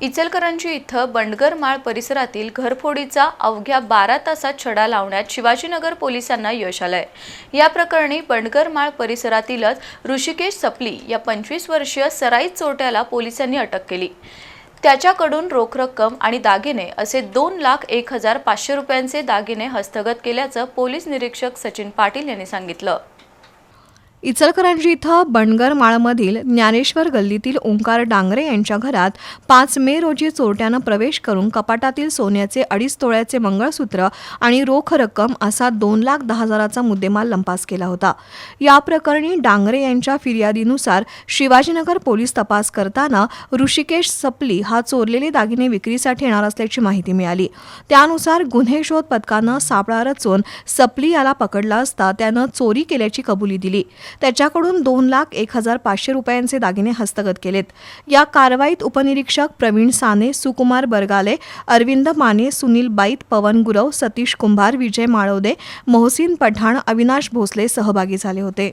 इचलकरंजी इथं बंडगरमाळ परिसरातील घरफोडीचा अवघ्या बारा तासात छडा लावण्यात शिवाजीनगर पोलिसांना यश आलंय. या प्रकरणी बंडगरमाळ परिसरातीलच ऋषिकेश सपली या पंचवीस वर्षीय सराईत चोरट्याला पोलिसांनी अटक केली. त्याच्याकडून रोख रक्कम आणि दागिने असे दोन लाख एक हजार पाचशे रुपयांचे दागिने हस्तगत केल्याचं पोलीस निरीक्षक सचिन पाटील यांनी सांगितलं. इचलकरंजी इथं बनगरमाळमधील ज्ञानेश्वर गल्लीतील ओंकार डांगरे यांच्या घरात पाच मे रोजी चोरट्यानं प्रवेश करून कपाटातील सोन्याचे अडीच तोळ्याचे मंगळसूत्र आणि रोख रक्कम असा दोन लाख दहा हजाराचा मुद्देमाल लंपास केला होता. या प्रकरणी डांगरे यांच्या फिर्यादीनुसार शिवाजीनगर पोलीस तपास करताना ऋषिकेश सपली हा चोरलेले दागिने विक्रीसाठी येणार असल्याची माहिती मिळाली. त्यानुसार गुन्हे शोध पथकानं सापळा रचून सपली याला पकडला असता त्यानं चोरी केल्याची कबुली दिली. त्याच्याकडून दोन लाख एक हजार पाचशे रुपयांचे दागिने हस्तगत केलेत. या कारवाईत उपनिरीक्षक प्रवीण साने सुकुमार बरगाले अरविंद माने सुनील बाईत पवन गुरव सतीश कुंभार विजय माळवदे मोहसिन पठाण अविनाश भोसले सहभागी झाले होते.